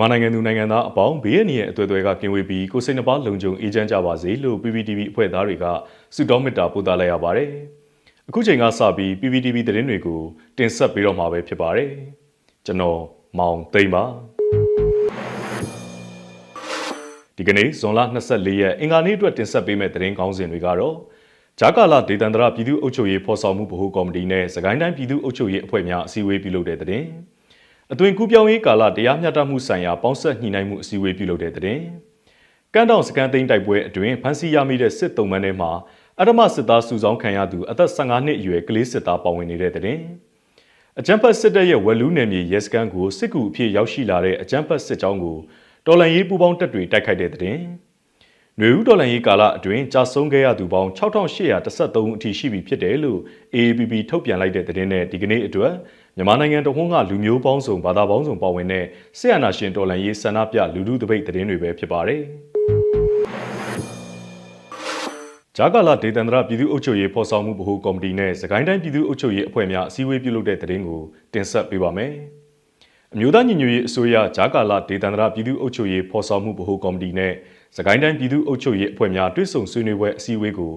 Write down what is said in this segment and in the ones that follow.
မြန်မာနိုင်ငံသူနိုင်ငံသားအပေါင်းဘေးရန်ရဲ့အသွေးသွဲကကင်းဝေးပြီးကိုယ်စိတ်နှပါလုံခြုံအေးချမ်းကြပါစေလို့ PPTV အဖွဲ့သားတွေကဆုတောင်းမေတ္တာပို့သလိုက်ရပါတယ်။အခုချိန်ကစပြီး PPTV သတင်းတွေကိုတင်ဆက်ပေးတော့မှာပဲဖြစ်ပါတယ်။ကျွန်တော်မောင်သိမ့်ပါဒီကနေ့ဇွန်လ24ရက်အင်္ဂါနေ့အတွက်တင်ဆက်ပေးမယ့်သတင်းကောင်းစဉ်တွေကတော့ဂျာကာလာဒေသန္တရပြည်သူ့အုပ်ချုပ်ရေးဖော်ဆောင်မှုဗဟိုကော်မတီနဲ့စကိုင်းတိုင်းပြည်သူ့အုပ်ချုပ်ရေးအဖွဲ့များအစည်းအဝေးပြုလုပ်တဲ့သတင်း။ အသွင်ကူးပြောင်းရေးကာလတရားမျှတမှုဆိုင်ရာပေါင်းဆက်ညှိနှိုင်းမှုအစည်းအဝေးပြုလုပ်တဲ့တဲ့။ကမ်းတောင်စကန်သိန်းတိုက်ပွဲအတွင်းဖမ်းဆီးရမိတဲ့စစ်တုံးမန်းထဲမှာအဓမ္မစစ်သားစုဆောင်ခံရသူအသက်15နှစ်အရွယ်ကလေးစစ်သားပါဝင်နေတဲ့တဲ့။အကြမ်းဖက်စစ်တပ်ရဲ့ဝက်လူးနယ်မြေရဲစခန်းကိုစစ်ကူအဖြစ်ရောက်ရှိလာတဲ့အကြမ်းဖက်စစ်ကြောင်းကိုတော်လန်ရေးပူးပေါင်းတပ်တွေတိုက်ခိုက်တဲ့တဲ့။နှွေဦးတော်လန်ရေးကာလအတွင်းကြာဆုံးခဲ့ရသူပေါင်း6813အထိရှိပြီဖြစ်တယ်လို့ AAPP ထုတ်ပြန်လိုက်တဲ့သတင်းနဲ့ဒီကနေ့အတွက် မြန်မာနိုင်ငံတဝန်းကလူမျိုးပေါင်းစုံဘာသာပေါင်းစုံပါဝင်တဲ့ဆရာနာရှင်တော်လှန်ရေးဆန္ဒပြလူထုတပိတ်သတင်းတွေပဲဖြစ်ပါတယ်။ဂျာကာလာဒေသန္တရပြည်သူ့အုပ်ချုပ်ရေးဖော်ဆောင်မှုဗဟိုကော်မတီနဲ့စကိုင်းတိုင်းပြည်သူ့အုပ်ချုပ်ရေးအဖွဲ့များအစည်းအဝေးပြုလုပ်တဲ့သတင်းကိုတင်ဆက်ပေးပါမယ်။အမျိုးသားညီညွတ်ရေးအစိုးရဂျာကာလာဒေသန္တရပြည်သူ့အုပ်ချုပ်ရေးဖော်ဆောင်မှုဗဟိုကော်မတီနဲ့စကိုင်းတိုင်းပြည်သူ့အုပ်ချုပ်ရေးအဖွဲ့များတွဲဆုံဆွေးနွေးပွဲအစည်းအဝေးကို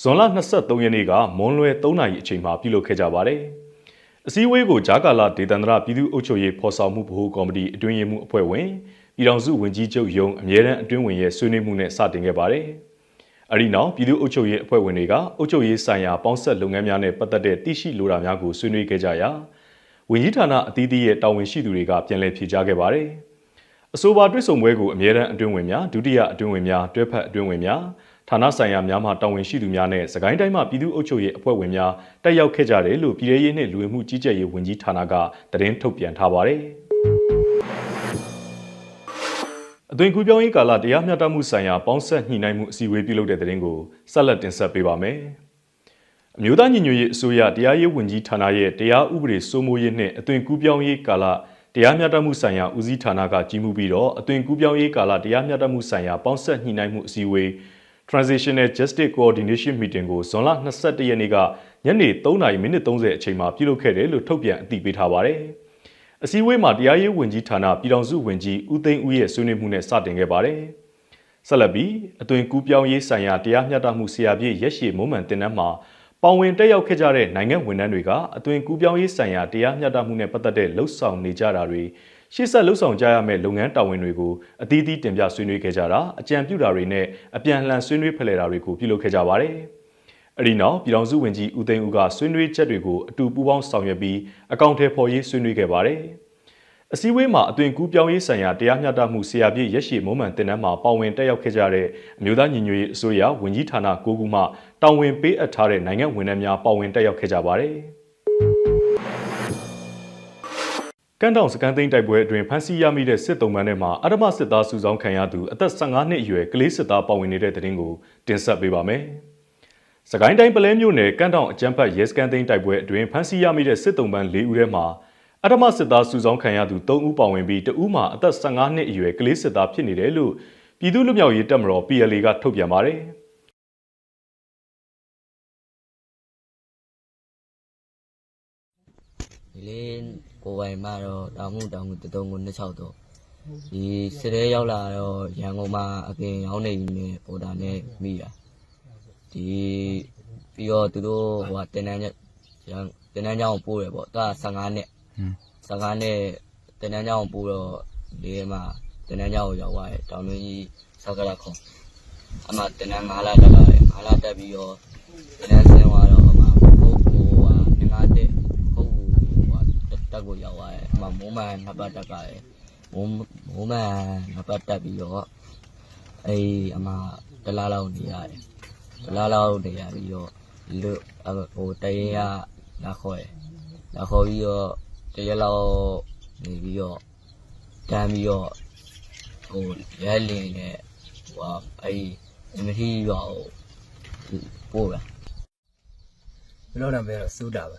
ဇွန်လ23ရက်နေ့ကမွန်းလွဲ3နာရီအချိန်မှာပြုလုပ်ခဲ့ကြပါတယ်။ အစည်းအဝေးကိုဂျာကာလာဒေသန္တရပြည်သူ့အုပ်ချုပ်ရေးဖော်ဆောင်မှုဗဟိုကော်မတီအတွင်းရေးမှူးအဖွဲ့ဝင်ပြည်ထောင်စုဝန်ကြီးချုပ်ယုံအမြဲတမ်းအတွင်းဝင်ရဲ့ဆွေးနွေးမှုနဲ့စတင်ခဲ့ပါတယ်။အဲဒီနောက်ပြည်သူ့အုပ်ချုပ်ရေးအဖွဲ့ဝင်တွေကအုပ်ချုပ်ရေးဆိုင်ရာပေါင်းဆက်လုပ်ငန်းများနဲ့ပတ်သက်တဲ့သိရှိလိုတာများကိုဆွေးနွေးခဲ့ကြရာဝန်ကြီးဌာနအသီးသီးရဲ့တာဝန်ရှိသူတွေကပြန်လည်ဖြေကြားခဲ့ပါတယ်။အဆိုပါတွဲဆုံပွဲကိုအမြဲတမ်းအတွင်းဝင်များဒုတိယအတွင်းဝင်များတွဲဖက်အတွင်းဝင်များ ဌာနဆိုင်ရာများမှတာဝန်ရှိသူများနဲ့စကိုင်းတိုင်းမှပြည်သူ့အုပ်ချုပ်ရေးအဖွဲ့ဝင်များတက်ရောက်ခဲ့ကြတယ်လို့ပြည်ထောင်ရေးနှင့်လူဝင်မှုကြီးကြပ်ရေးဝန်ကြီးဌာနကသတင်းထုတ်ပြန်ထားပါတယ်။အသွင်ကူးပြောင်းရေးကာလတရားမျှတမှုဆိုင်ရာပေါင်းဆက်ညှိနှိုင်းမှုအစည်းအဝေးပြုလုပ်တဲ့သတင်းကိုဆက်လက်တင်ဆက်ပေးပါမယ်။အမျိုးသားညီညွတ်ရေးအစိုးရတရားရေးဝန်ကြီးဌာနရဲ့တရားဥပဒေစိုးမိုးရေးနှင့်အသွင်ကူးပြောင်းရေးကာလတရားမျှတမှုဆိုင်ရာဦးစီးဌာနကကြီးမှုပြီးတော့အသွင်ကူးပြောင်းရေးကာလတရားမျှတမှုဆိုင်ရာပေါင်းဆက်ညှိနှိုင်းမှုအစည်းအဝေး Transitional Justice Coordination Meeting ကိုဇွန်လ22ရက်နေ့ကညနေ3:30မိနစ်30အချိန်မှာပြုလုပ်ခဲ့တယ်လို့ထုတ်ပြန်အသိပေးထားပါတယ်။အစည်းအဝေးမှာတရားရေးဝန်ကြီးဌာနပြည်ထောင်စုဝန်ကြီးဦးသိန်းဦးရဲ့ဆွေးနွေးမှုနဲ့စတင်ခဲ့ပါတယ်။ဆက်လက်ပြီးအသွင်ကူးပြောင်းရေးဆိုင်ရာတရားမျှတမှုဆရာပြည့်ရက်ရှည်မုံမှန်တင်နန်းမှာပါဝင်တက်ရောက်ခဲ့ကြတဲ့နိုင်ငံဝန်ထမ်းတွေကအသွင်ကူးပြောင်းရေးဆိုင်ရာတရားမျှတမှုနဲ့ပတ်သက်တဲ့လှုပ်ဆောင်နေကြတာတွေ ရှေ့ဆက်လှုပ်ဆောင်ကြရမယ့်လုပ်ငန်းတာဝန်တွေကိုအသီးသီးတင်ပြဆွေးနွေးခဲ့ကြတာအကြံပြုတာတွေနဲ့အပြန်လှန်ဆွေးနွေးဖလှယ်တာတွေကိုပြုလုပ်ခဲ့ကြပါတယ်။အဲဒီနောက်ပြည်ထောင်စုဝန်ကြီးဦးသိန်းဦးကဆွေးနွေးချက်တွေကိုအတူပူးပေါင်းဆောင်ရွက်ပြီးအကောင့်ထဲပေါ်ရေးဆွေးနွေးခဲ့ပါတယ်။အစည်းအဝေးမှာအသွင်ကူးပြောင်းရေးဆိုင်ရာတရားမျှတမှုဆရာပြည့်ရက်ရှိမုံမှန်တင်နန်းမှာပါဝင်တက်ရောက်ခဲ့ကြတဲ့အမျိုးသားညီညွတ်ရေးအစိုးရဝန်ကြီးဌာန၉ခုမှတာဝန်ပေးအပ်ထားတဲ့နိုင်ငံဝန်ထမ်းများပါဝင်တက်ရောက်ခဲ့ကြပါတယ်။ ကမ်းတောင်စကန်သိန်းတိုက်ပွဲအတွင်းဖမ်းဆီးရမိတဲ့စစ်တုံးပန်းထဲမှာအဓမ္မစစ်သားစုဆောင်ခံရသူအသက်15နှစ်အရွယ်ကလေးစစ်သားပါဝင်နေတဲ့တဲ့တင်ကိုတင်ဆက်ပေးပါမယ်။စကိုင်းတိုင်းပလဲမြို့နယ်ကမ်းတောင်အကျန်းဖတ်ရဲစကန်သိန်းတိုက်ပွဲအတွင်းဖမ်းဆီးရမိတဲ့စစ်တုံးပန်း၄ဦးထဲမှာအဓမ္မစစ်သားစုဆောင်ခံရသူ3ဦးပါဝင်ပြီးတဦးမှာအသက်15နှစ်အရွယ်ကလေးစစ်သားဖြစ်နေတယ်လို့ပြည်သူ့လူမျိုးရေးတပ်မတော် PLA ကထုတ်ပြန်ပါတယ်။ဒီလေး ကိုပိုင်မှာတော့တောင်မှုတောင်မှုတတုံးကို26တော့ဒီစစ်ရဲရောက်လာတော့ရန်ကုန်မှာအကင်ရောက်နေပြီနဲ့ပေါ်တာနဲ့မိတာဒီပြီးတော့သူတို့ဟိုကတင်တန်းရန်တင်တန်းကြောင်းပို့တယ်ပေါ့တာ15နှစ်15နှစ်တင်တန်းကြောင်းပို့တော့ဒီမှာတင်တန်းကြောင်းကိုရောက်သွားတယ်တောင်တွင်းကြီးစကရခုံအမှတင်တန်း9လတက်လာတယ်9လတက်ပြီးတော့တင်တန်းဆင်းသွားတော့အမှဟုတ်ဟိုဟာငငါတက်ဟုတ်ဟို တက်ကိုရောက်သွားတယ်အမှမိုးမှန်နှစ်ပတ်တက်ကြတယ်မိုးမိုးမှန်နှစ်ပတ်တက်ပြီးတော့အေးအမှတလားလောက်နေရတယ်တလားလောက်နေရပြီးတော့လူဟိုတရင်ကလာခေါ်တယ်လာခေါ်ပြီးတော့တရက်လောက်နေပြီးတော့တန်းပြီးတော့ဟိုရဲလင်းနဲ့ဟိုအဲ့ဒီအမတီရောပို့တာဘယ်တော့မှမရတော့စိုးတာပဲ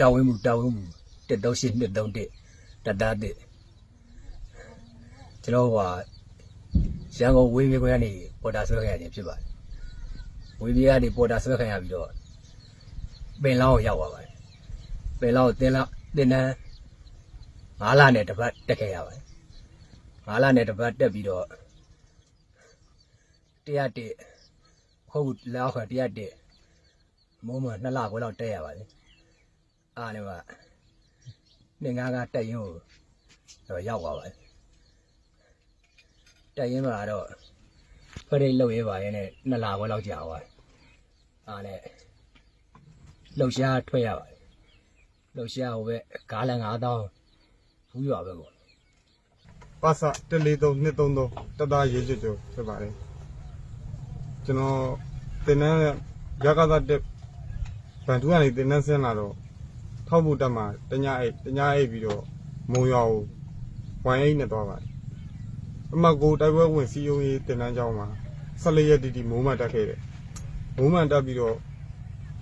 တာဝင်းမှုတာဝင်းမှုတက်တော့ရှင်းနှစ်သုံးတက်တတ်တာတက်ကျွန်တော်ဟိုဟာရန်ကုန်ဝေးပြေခွဲကနေပေါ်တာဆွဲခံရတယ်ဖြစ်ပါတယ်ဝေးပြေကနေပေါ်တာဆွဲခံရပြီးတော့ပင်လောင်းကိုရောက်သွားပါတယ်ပင်လောင်းကိုတင်းလောက်တင်းတန်း9လနဲ့တစ်ပတ်တက်ခဲ့ရပါတယ်9လနဲ့တစ်ပတ်တက်ပြီးတော့101ဟုတ်ဘူးလောက်ခါ101မုံမ2လခွဲလောက်တက်ရပါတယ် အားလည်းကနေငါးကတက်ရင်ကိုတော့ရောက်သွားပါတယ်တက်ရင်မှာတော့ဖရိတ်လောက်ရဲပါရဲ့နဲ့2လခွဲလောက်ကြာသွားတယ်အားလည်းလှုပ်ရှားထွက်ရပါတယ်လှုပ်ရှားဟိုပဲကားလန်9000ဘူးရွာပဲကိုပါစ143 233တသားရေးချွတ်ချွတ်ဖြစ်ပါတယ်ကျွန်တော်တင်နန်းရကသာတက်ဗန်တူကနေတင်နန်းဆင်းလာတော့ ထောက်ဖို့တက်မှာတညအိတ်တညအိတ်ပြီးတော့မုံရွာကိုဝိုင်းအိတ်နဲ့သွားပါတယ်အမကိုတိုက်ပွဲဝင်စီယုံရေးတင်နန်းကျောင်းမှာ14ရက်တီတီမိုးမှန်တက်ခဲ့တယ်မိုးမှန်တက်ပြီးတော့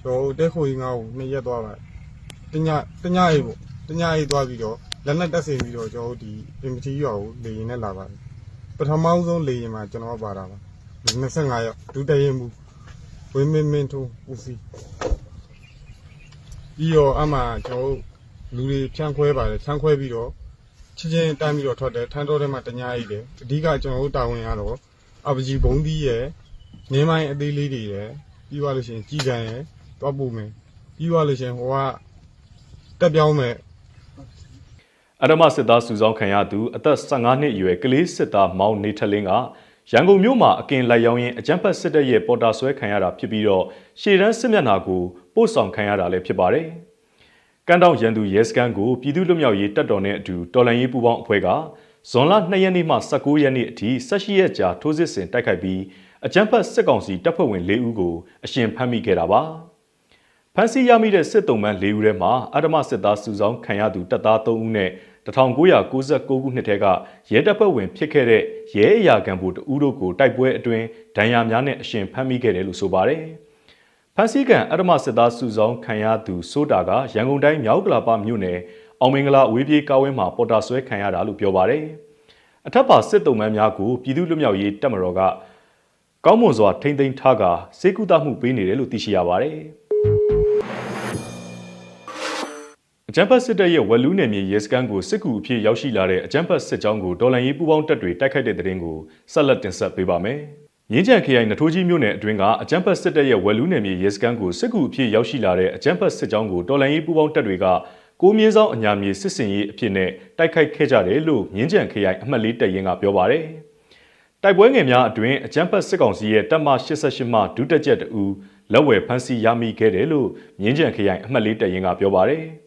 ကျွန်တော်တက်ခိုကြီးငါ့ကိုနှစ်ရက်သွားပါတယ်တညတညအိတ်ပေါ့တညအိတ်သွားပြီးတော့လက်နက်တက်ဆင်ပြီးတော့ကျွန်တော်တို့ဒီအင်မတီရွာကိုလေရင်နဲ့လာပါတယ်ပထမဆုံးလေရင်မှာကျွန်တော်ပါတာပါ25ရောက်ဒုတရင်မူဝင်းမင်းမင်းထုံးဦးစီး ပြီးတော့အမှကျွန်တော်တို့လူတွေဖြန့်ခွဲပါတယ်ဖြန့်ခွဲပြီးတော့ချင်းချင်းတန်းပြီးတော့ထွက်တယ်ထန်းတော်ထဲမှာတညာအိတ်တယ်အဓိကကျွန်တော်တို့တာဝန်ရတော့အပကြီးဘုံသီးရယ်နင်းမိုင်းအသေးလေးတွေရယ်ပြီးသွားလို့ရှိရင်ကြီးကံရယ်တွားပို့မယ်ပြီးသွားလို့ရှိရင်ဟိုကတက်ပြောင်းမယ်အဓမ္မစစ်သားစုဆောင်ခံရသူအသက်15နှစ်အရွယ်ကလေးစစ်သားမောင်နေထလင်းက ရန်ကုန်မြို့မှာအကင်လိုက်ရောင်းရင်အကြမ်းဖက်စစ်တပ်ရဲ့ပေါ်တာဆွဲခံရတာဖြစ်ပြီးတော့ရှေ့တန်းစစ်မျက်နှာကိုပို့ဆောင်ခံရတာလည်းဖြစ်ပါတယ်။ကန်တောင်ရန်သူရဲစခန်းကိုပြည်သူ့လူမျိုးရေးတပ်တော်နဲ့အတူတော်လှန်ရေးပူးပေါင်းအဖွဲ့ကဇွန်လ2ရက်နေ့မှ19ရက်နေ့အထိ16ရက်ကြာထိုးစစ်ဆင်တိုက်ခိုက်ပြီးအကြမ်းဖက်စစ်ကောင်စီတပ်ဖွဲ့ဝင်၄ဦးကိုအရှင်ဖမ်းမိခဲ့တာပါ။ဖမ်းဆီးရမိတဲ့စစ်တုံးမန်း၄ဦးထဲမှာအဓမ္မစစ်သားစုဆောင်ခံရသူတပ်သား3ဦးနဲ့ 1999ခုနှစ်ထဲကရဲတပ်ဖွဲ့ဝင်ဖြစ်ခဲ့တဲ့ရဲအရာခံဖို့တဦးတို့ကိုတိုက်ပွဲအတွင်းဒဏ်ရာများနဲ့အရှင်ဖမ်းမိခဲ့တယ်လို့ဆိုပါတယ်။ဖမ်းဆီးကန်အဓမ္မစစ်သားစုဆောင်ခံရသူဆိုတာကရန်ကုန်တိုင်းမြောက်ကလာပမြို့နယ်အောင်မင်္ဂလာအဝေးပြေးကားဝင်းမှာပေါ်တာဆွဲခံရတာလို့ပြောပါတယ်။အထက်ပါစစ်တုံးမန်းများကိုပြည်သူ့လူမျိုးရေးတပ်မတော်ကကောင်းမွန်စွာထိမ့်သိမ်းထားကာစေကူတမှုပေးနေတယ်လို့သိရှိရပါတယ်။ အကြံဖတ်စစ်တပ်ရဲ့ဝက်လူးနယ်မြေရဲစခန်းကိုစစ်ကူအဖြစ်ရောက်ရှိလာတဲ့အကြံဖတ်စစ်ကြောင်းကိုဒေါ်လန်ရေးပူးပေါင်းတပ်တွေတိုက်ခိုက်တဲ့တဲ့တင်ကိုဆက်လက်တင်ဆက်ပေးပါမယ်။ရင်းချန်ခရိုင်နထိုးကြီးမြို့နယ်အတွင်းကအကြံဖတ်စစ်တပ်ရဲ့ဝက်လူးနယ်မြေရဲစခန်းကိုစစ်ကူအဖြစ်ရောက်ရှိလာတဲ့အကြံဖတ်စစ်ကြောင်းကိုဒေါ်လန်ရေးပူးပေါင်းတပ်တွေကကိုမြင်းဆောင်အညာမြေစစ်စင်ရေးအဖြစ်နဲ့တိုက်ခိုက်ခဲ့ကြတယ်လို့မြင်းချန်ခရိုင်အမှတ်လေးတပ်ရင်းကပြောပါတယ်။တိုက်ပွဲငယ်များအတွင်းအကြမ်းဖက်စစ်ကောင်စီရဲ့တပ်မ88မှဒုတက်ချက်တူလက်ဝယ်ဖမ်းဆီးရမိခဲ့တယ်လို့မြင်းကြံခရိုင်အမှတ်လေးတပ်ရင်းကပြောပါတယ်။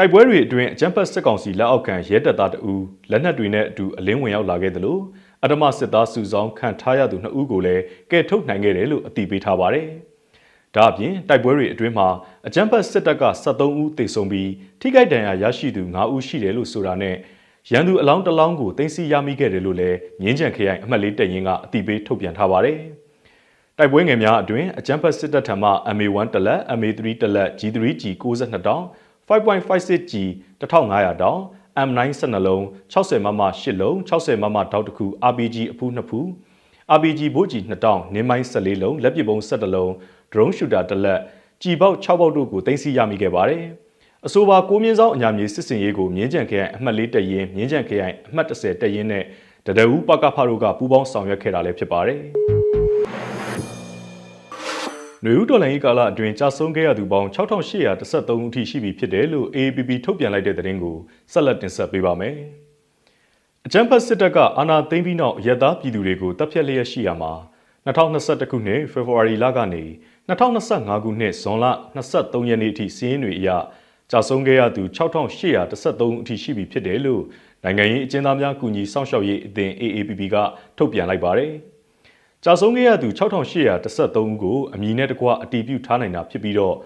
တိုက်ပွဲတွေအတွင်းအကြမ်းဖက်စစ်ကောင်စီလက်အောက်ခံရဲတပ်သားတူလက်နက်တွေနဲ့အတူအလင်းဝင်ရောက်လာခဲ့တယ်လို့အဓမ္မစစ်သားစုဆောင်ခံထားရသူနှစ်ဦးကိုလည်းကဲထုတ်နိုင်ခဲ့တယ်လို့အတည်ပြုထားပါတယ်။ဒါအပြင်တိုက်ပွဲတွေအတွင်းမှာအကြမ်းဖက်စစ်တပ်က73ဦးသေဆုံးပြီးထိခိုက်ဒဏ်ရာရရှိသူ9ဦးရှိတယ်လို့ဆိုတာနဲ့ရန်သူအလောင်းတစ်လောင်းကိုတင်စီရမိခဲ့တယ်လို့လည်းမြင်းကြံခရိုင်အမှတ်လေးတပ်ရင်းကအတိပေးထုတ်ပြန်ထားပါတယ်။တိုက်ပွဲငယ်များအတွင်းအကြမ်းဖက်စစ်တပ်ထံမှ MA1 တလက် MA3 တလက် G3G 62 တောင် 5.56G 1500တောင် M9 12လုံး60မမ8လုံး60မမတောက်တစ်ခု RPG အဖူး2ဖူး RPG ဘိုးကြီး2တောင်နင်းမိုင်း14လုံးလက်ပစ်ပုံ17လုံး drone shooter တစ်လက်ကြီပေါက်6ပေါက်တို့ကိုတင်စီရမိခဲ့ပါတယ်။အဆိုပါကိုမြင့်ဆောင်အညာမြေစစ်စင်ရေးကိုမြင်းကြံခရိုင်အမှတ်၄တပ်ရင်းမြင်းကြံခရိုင်အမှတ်30တပ်ရင်းနဲ့တဒအူပကဖတို့ကပူးပေါင်းဆောင်ရွက်ခဲ့တာလည်းဖြစ်ပါတယ်။ နွေဦးတော်လိုင်းကာလအတွင်းကြာဆုံးခဲ့ရသူပေါင်း6813ဦးထိရှိပြီဖြစ်တယ်လို့ AAPP ထုတ်ပြန်လိုက်တဲ့သတင်းကိုဆက်လက်တင်ဆက်ပေးပါမယ်။အကြံဖတ်စစ်တပ်ကအာဏာသိမ်းပြီးနောက်ရက်သားပြည်သူတွေကိုတပ်ဖြတ်လျက်ရှိရမှာ2021ခုနှစ်ဖေဖော်ဝါရီလကနေ2025ခုနှစ်ဇွန်လ23ရက်နေ့အထိစီးရင်တွေအရကြာဆုံးခဲ့ရသူ6813ဦးအထိရှိပြီဖြစ်တယ်လို့နိုင်ငံရေးအကျဉ်းသားများကူညီစောင့်ရှောက်ရေးအသင်း AAPP ကထုတ်ပြန်လိုက်ပါတယ်။ ကြာဆုံးခဲ့ရသူ6813ဦးကိုအမည်နဲ့တကွအတည်ပြုထားနိုင်တာဖြစ်ပြီးတော့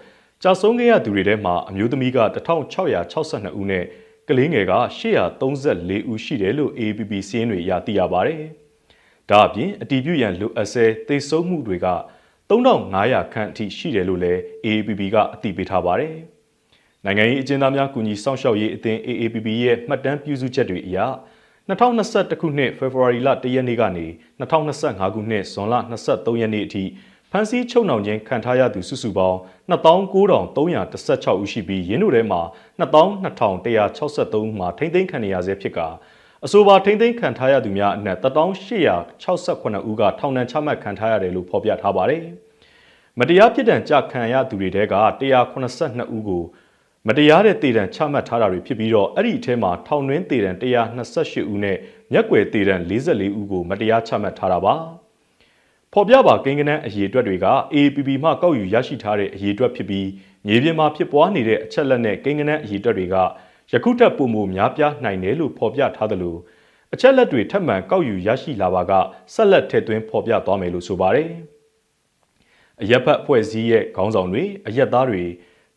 ကြာဆုံးခဲ့ရသူတွေထဲမှာအမျိုးသမီးက1662ဦးနဲ့ကလေးငယ်က834ဦးရှိတယ်လို့ AAPP စီးရင်တွေအရသိရပါတယ်။ဒါအပြင်အတည်ပြုရန်လိုအပ်ဆဲသေဆုံးမှုတွေက3500ခန့်အထိရှိတယ်လို့လည်း AAPP ကအတည်ပြုထားပါတယ်။နိုင်ငံရေးအကျဉ်းသားများကူညီစောင့်ရှောက်ရေးအသင်း AAPP ရဲ့မှတ်တမ်းပြုစုချက်တွေအရ 2021ခုနှစ်ဖေဖော်ဝါရီလ1ရက်နေ့ကနေ2025ခုနှစ်ဇွန်လ23ရက်နေ့အထိဖဖမ်းဆီးချုပ်နှောင်ခြင်းခံထားရသူစုစုပေါင်း29,316ဦးရှိပြီးရင်းတို့ထဲမှာ22,163မှာထိမ့်သိမ်းခံနေရဆဲဖြစ်ကအဆိုပါထိမ့်သိမ်းခံထားရသူများအနက်1868ဦးကထောင်ဒဏ်ချမှတ်ခံထားရတယ်လို့ဖော်ပြထားပါတယ်။မတရားပြစ်ဒဏ်ကြခံရသူတွေထဲက182ဦးကို မတရားတဲ့တည်တံချမှတ်ထားတာတွေဖြစ်ပြီးတော့အဲ့ဒီအထဲမှာထောင်တွင်းတည်တံ128ဦးနဲ့မျက်ွယ်တည်တံ44ဦးကိုမတရားချမှတ်ထားတာပါ။ဖော်ပြပါကိန်းကနန်းအရေးအတွက်တွေက APP မှကောက်ယူရရှိထားတဲ့အရေးအတွက်ဖြစ်ပြီးမြေပြင်မှာဖြစ်ပွားနေတဲ့အချက်လက်နဲ့ကိန်းကနန်းအရေးအတွက်တွေကယခုထက်ပိုမိုများပြားနိုင်တယ်လို့ဖော်ပြထားသလိုအချက်လက်တွေထပ်မံကောက်ယူရရှိလာပါကဆက်လက်ထည့်သွင်းဖော်ပြသွားမယ်လို့ဆိုပါတယ်။အရက်ဖက်အဖွဲ့အစည်းရဲ့ခေါင်းဆောင်တွေအရက်သားတွေ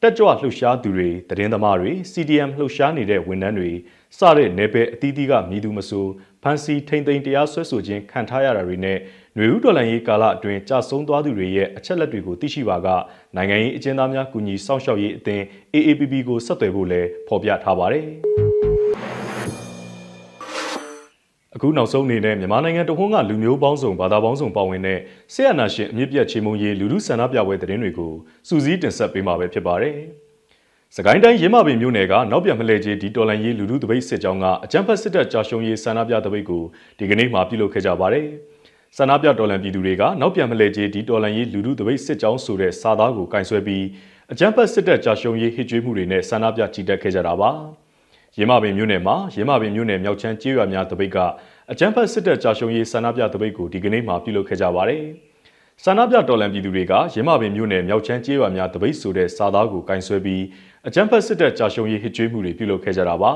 တက်ကြွလှုပ်ရှားသူတွေသတင်းသမားတွေ CDM လှုပ်ရှားနေတဲ့ဝန်ထမ်းတွေစတဲ့နယ်ပယ်အသီးသီးကမြည်သူမဆိုဖန်စီထိမ့်သိမ်းတရားစွဲဆိုခြင်းခံထားရတာတွေနဲ့ຫນွေဦးတော်လှန်ရေးကာလအတွင်းကြာဆုံးသွားသူတွေရဲ့အချက်လက်တွေကိုသိရှိပါကနိုင်ငံရေးအကျဉ်းသားများကူညီစောင့်ရှောက်ရေးအသင်း AAPP ကိုဆက်သွယ်ဖို့လည်းဖော်ပြထားပါတယ်။ အခုနောက်ဆုံးအနေနဲ့မြန်မာနိုင်ငံတဝန်းကလူမျိုးပေါင်းစုံဘာသာပေါင်းစုံပါဝင်တဲ့ဆေးရနာရှင်အမြင့်ပြတ်ချေမုံရေးလူလူဆန္ဒပြပွဲသတင်းတွေကိုစူးစီးတင်ဆက်ပေးမှာပဲဖြစ်ပါတယ်။စကိုင်းတိုင်းရင်းမပင်မြို့နယ်ကနောက်ပြန်မလဲကြီးဒီတော်လန်ရေးလူလူတပိတ်စစ်ကြောင်းကအကြမ်းဖက်စစ်တပ်ကြာရှုံးရေးဆန္ဒပြတပိတ်ကိုဒီကနေ့မှပြုလုပ်ခဲ့ကြပါတယ်။ဆန္ဒပြတော်လန်ပြည်သူတွေကနောက်ပြန်မလဲကြီးဒီတော်လန်ရေးလူလူတပိတ်စစ်ကြောင်းဆိုတဲ့စာသားကိုကင်ဆယ်ပြီးအကြမ်းဖက်စစ်တပ်ကြာရှုံးရေးဟစ်ကြွေးမှုတွေနဲ့ဆန္ဒပြကြည်တက်ခဲ့ကြတာပါ။ ရင်းမပင်မြို့နယ်မှာရင်းမပင်မြို့နယ်မြောက်ချမ်းကျေးရွာများတပိတ်ကအကြမ်းဖက်စစ်တပ်ကြာရှုံးရေးဆန္ဒပြတပိတ်ကိုဒီကနေ့မှပြုလုပ်ခဲ့ကြပါတယ်။ဆန္ဒပြတော်လှန်ပြည်သူတွေကရင်းမပင်မြို့နယ်မြောက်ချမ်းကျေးရွာများတပိတ်ဆိုတဲ့စာသားကိုကင်ဆယ်ပြီးအကြမ်းဖက်စစ်တပ်ကြာရှုံးရေးဟစ်ကြွေးမှုတွေပြုလုပ်ခဲ့ကြတာပါ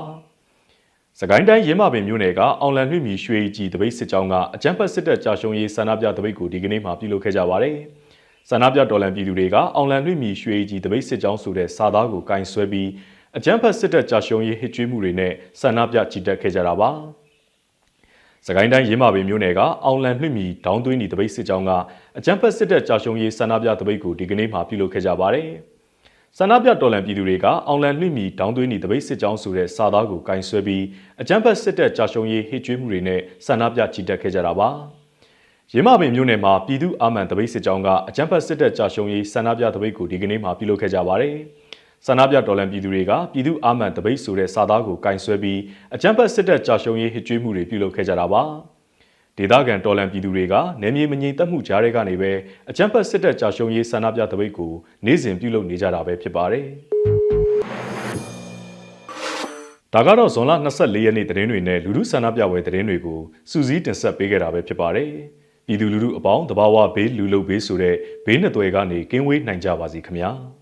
။စကိုင်းတိုင်းရင်းမပင်မြို့နယ်ကအောင်လန်လွှင့်မီရွှေကြီးတပိတ်စစ်ကြောင်းကအကြမ်းဖက်စစ်တပ်ကြာရှုံးရေးဆန္ဒပြတပိတ်ကိုဒီကနေ့မှပြုလုပ်ခဲ့ကြပါတယ်။ဆန္ဒပြတော်လှန်ပြည်သူတွေကအောင်လန်လွှင့်မီရွှေကြီးတပိတ်စစ်ကြောင်းဆိုတဲ့စာသားကိုကင်ဆယ်ပြီး အကြမ်းဖက်စစ်တပ်ကြာရှုံးရေးဟစ်ကြွေးမှုတွေနဲ့ဆန္ဒပြကြည်တက်ခဲ့ကြတာပါ။စကိုင်းတိုင်းရင်းမာပင်မြို့နယ်ကအောင်လန်နှွင့်မီဒေါင်းသွင်းဒီတပိတ်စစ်ကြောင်းကအကြမ်းဖက်စစ်တပ်ကြာရှုံးရေးဆန္ဒပြတပိတ်ကိုဒီကနေ့မှပြုလုပ်ခဲ့ကြပါတယ်။ဆန္ဒပြတော်လှန်ပြည်သူတွေကအောင်လန်နှွင့်မီဒေါင်းသွင်းဒီတပိတ်စစ်ကြောင်းဆိုတဲ့စာသားကိုကင်ဆယ်ပြီးအကြမ်းဖက်စစ်တပ်ကြာရှုံးရေးဟစ်ကြွေးမှုတွေနဲ့ဆန္ဒပြချီတက်ခဲ့ကြတာပါ။ရင်းမာပင်မြို့နယ်မှာပြည်သူ့အာမန်တပိတ်စစ်ကြောင်းကအကြမ်းဖက်စစ်တပ်ကြာရှုံးရေးဆန္ဒပြတပိတ်ကိုဒီကနေ့မှပြုလုပ်ခဲ့ကြပါတယ်။ ဆန္ဒပြတော်လှန်ပြည်သူတွေကပြည်သူ့အာမန်တပိတ်ဆိုတဲ့စာသားကိုကင်ဆယ်ပြီးအကြမ်းဖက်စစ်တပ်ကြာရှုံးရေးဟစ်ကြွေးမှုတွေပြုလုပ်ခဲ့ကြတာပါ။ဒေသခံတော်လှန်ပြည်သူတွေကနေမြေမငြိမ်သက်မှုကြားတွေကနေပဲအကြမ်းဖက်စစ်တပ်ကြာရှုံးရေးဆန္ဒပြတပိတ်ကိုနေ့စဉ်ပြုလုပ်နေကြတာပဲဖြစ်ပါတယ်။ဒါကတော့ဇွန်လ24ရက်နေ့သတင်းတွေနဲ့လူလူဆန္ဒပြပွဲသတင်းတွေကိုစူးစီးတင်ဆက်ပေးခဲ့တာပဲဖြစ်ပါတယ်။ပြည်သူလူထုအပေါင်းတဘာဝဘေးလူလုဘေးဆိုတဲ့ဘေးနှစ်သွယ်ကနေကင်းဝေးနိုင်ကြပါစေခင်ဗျာ။